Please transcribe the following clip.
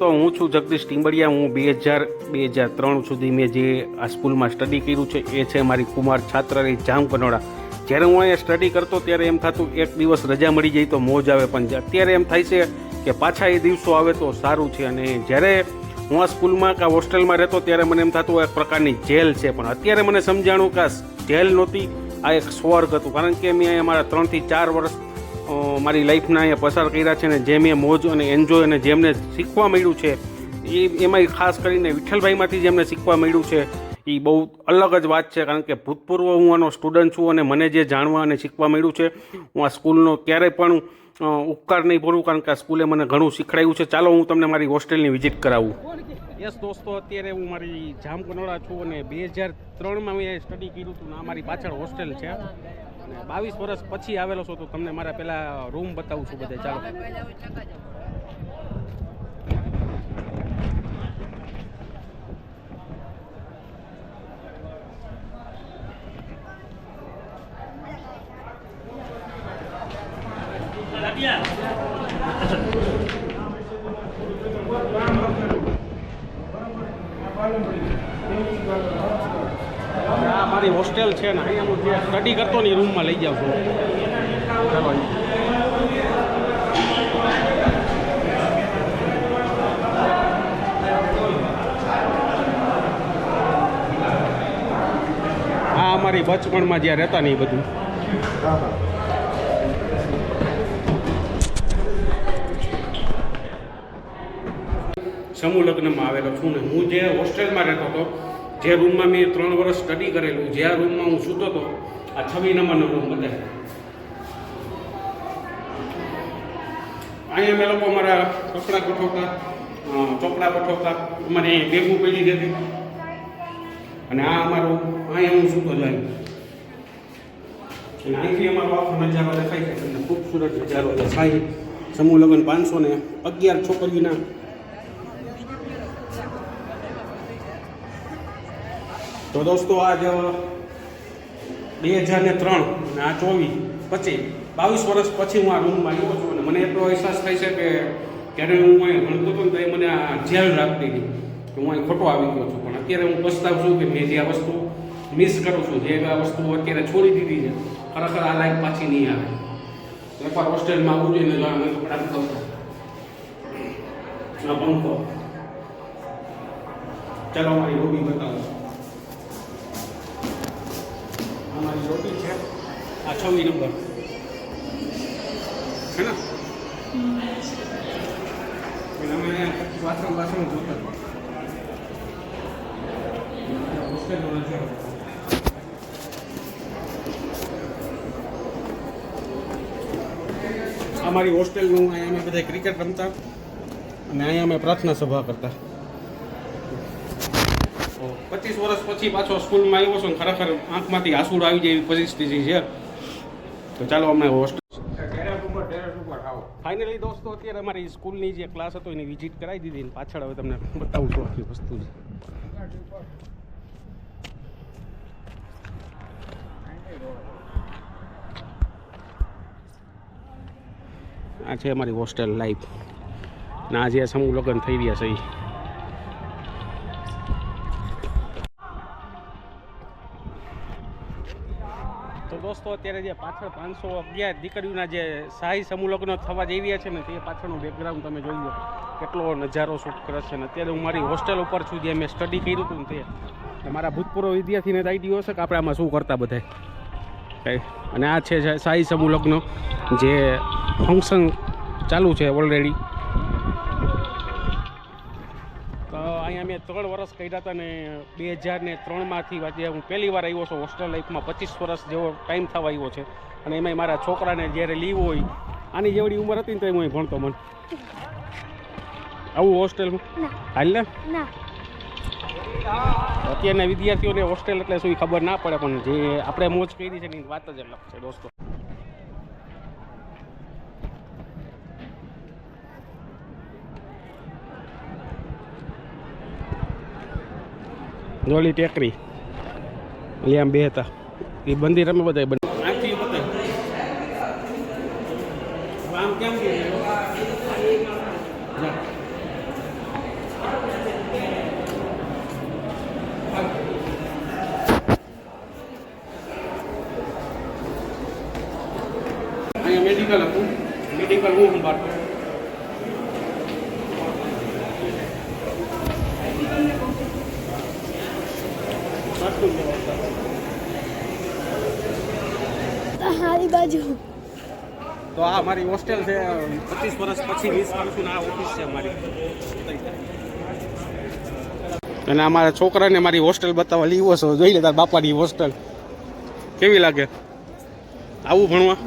દોસ્તો, હું છું જગદીશ ટીમ્બડિયા હું બે હજાર બે હજાર ત્રણ સુધી મેં જે આ સ્કૂલમાં સ્ટડી કર્યું છે, એ છે મારી કુમાર છાત્રાલય જામકનોડા જ્યારે હું અહીંયા સ્ટડી કરતો, ત્યારે એમ થતું, એક દિવસ રજા મળી જાય તો મોજ આવે. પણ અત્યારે એમ થાય છે કે પાછા એ દિવસો આવે તો સારું છે. અને જ્યારે હું આ સ્કૂલમાં કે હોસ્ટેલમાં રહેતો, ત્યારે મને એમ થતું એક પ્રકારની જેલ છે. પણ અત્યારે મને સમજાણું કે જેલ નહોતી, આ એક સ્વર્ગ હતું. કારણ કે મેં અહીંયા મારા ત્રણથી ચાર વર્ષ મારી લાઈફના અહીંયા પસાર કર્યા છે ને જે મેં મોજ અને એન્જોય અને જેમને શીખવા મળ્યું છે, એ એમાં ખાસ કરીને વિઠ્ઠલભાઈમાંથી જેમને શીખવા મળ્યું છે. એ બહુ અલગ જ વાત છે, કારણ કે ભૂતપૂર્વ હું આનો સ્ટુડન્ટ છું અને મને જે જાણવા અને શીખવા મળ્યું છે, હું આ સ્કૂલનો ક્યારેય પણ ઉપકાર નહીં ભરું, કારણ કે આ સ્કૂલે મને ઘણું શીખડાયું છે. ચાલો હું તમને મારી હોસ્ટેલની વિઝિટ કરાવું. યસ દોસ્તો, અત્યારે હું મારી જામકનોડા છું અને બે હજાર ત્રણમાં મેં સ્ટડી કર્યું હતું ને મારી પાછળ હોસ્ટેલ છે. બાવીસ વર્ષ પછી આવેલો છો તો તમને મારા પેલા રૂમ બતાવું છું બધે. ચાલો. આ મારી હોસ્ટેલ છે ને અહીંયા હું જે સ્ટડી કરતો ને રૂમમાં લઈ જાઉં છું. આ અમારી બચપણમાં જ્યાં રહેતા ને એ બધું. સમૂહ લગ્નમાં આવેલો છું ને હું જે હોસ્ટેલમાં રહેતો હતો જે રૂમમાં મેં ત્રણ વર્ષ સ્ટડી કરેલું, જે રૂમમાં હું સૂતો હતો આ છવ્વી નંબરનો રૂમ બધા અહીંયા અમે લોકો અમારા કપડાં ગોઠવતા ચોપડા ગોઠવતા મને ભેગું પડી જતી અને આ અમારું, અહીંયા હું સૂતો જાય અને અહીંથી અમારો આખો નજારો દેખાય છે. તમને ખૂબસૂરત નજારો દેખાય. સમૂહ લગ્ન પાંચસો ને અગિયાર છોકરીઓના તો દોસ્તો આજ બે હજાર ને ત્રણ અને આ ચોવીસ પચીસ બાવીસ વર્ષ પછી હું આ રૂમમાં આવ્યો છું અને મને એટલો અહેસાસ થાય છે કે ત્યારે હું અહીં ભણતો હતો ને તો એ મને આ જેલ રાખતી હતી કે હું અહીં ખોટો આવી ગયો છું. પણ અત્યારે હું પસ્તાવ છું કે મેં જે આ વસ્તુ મિસ કરું છું, જે આ વસ્તુ અત્યારે છોડી દીધી છે, ખરેખર આ લાઈફ પાછી નહીં આવે. તો એકવાર હોસ્ટેલમાં આવવું જોઈએ ને જો અમે કપડા બતાવતા આ પંખો ચાલો મારી હોબી બતાવો. અમારી રોટી છે. આ છવ્વી નંબર. છે ને? અમે વાસણ વાસણ જોતા હોસ્ટેલનો નજારો. અમારી હોસ્ટેલનું અહીંયા અમે બધા ક્રિકેટ રમતા. અને અહીંયા અમે પ્રાર્થના સભા કરતા. પચીસ વર્ષ પછી પાછો સ્કૂલમાં આવ્યો છું ને ખરેખર આંખમાંથી આંસુડ આવી જાય એવી પરિસ્થિતિ છે. તો ચાલો અમે હોસ્ટેલ ફાઇનલી દોસ્તો અત્યારે અમારી સ્કૂલની જે ક્લાસ હતો એની વિઝિટ કરાવી દીધી ને પાછળ હવે તમને બતાવું છું આખી વસ્તુ. છે આ છે અમારી હોસ્ટેલ લાઈફ ને આજે સમૂહ લગ્ન થઈ રહ્યા છે. દોસ્તો, અત્યારે જે પાછળ પાંચસો અગિયાર દીકરીઓના જે શાહી સમૂહ લગ્ન થવા જઈ રહ્યા છે ને, તે પાછળનું બેકગ્રાઉન્ડ તમે જોઈ લો. કેટલો નજારો શૂટ કરે છે ને. અત્યારે હું મારી હોસ્ટેલ ઉપર છું, જે મેં સ્ટડી કર્યું હતું તે. મારા ભૂતપૂર્વ વિદ્યાર્થીને આઈડિયો હશે કે આપણે આમાં શું કરતા બધા કઈ. અને આ છે શાહી સમૂહ જે ફંક્શન ચાલુ છે ઓલરેડી મેં ત્રણ વર્ષ કર્યા હતા ને બે હજાર ને ત્રણમાંથી વાંચ્યા હું પહેલી વાર આવ્યો છું હોસ્ટેલ લાઈફમાં. પચીસ વર્ષ જેવો ટાઈમ થવા આવ્યો છે. અને એમાંય મારા છોકરાને જ્યારે લીવ હોય આની જેવડી ઉંમર હતી ને તો હું અહીં ભણતો મને. આવું હોસ્ટેલમાં હાલ ને? અત્યારના વિદ્યાર્થીઓને હોસ્ટેલ એટલે શું ખબર ના પડે પણ જે આપણે મોજ કરી છે એની વાત જ અલગ છે દોસ્તો. નોલી ટેકરી. એટલે બે હતા. એ બંદી રમે બધા બંધ મેડિકલ હતું. મેડિકલ હું સંભાળતો બાજુ. તો આ મારી હોસ્ટેલ છે, પચીસ વર્ષ પછી વીસ વર્ષની આ ઓફિસ છે મારી અને અમારા છોકરાને મારી હોસ્ટેલ બતાવવા લીવો છો. જોઈ લે તાર બાપાની હોસ્ટેલ કેવી લાગે? આવું ભણવા?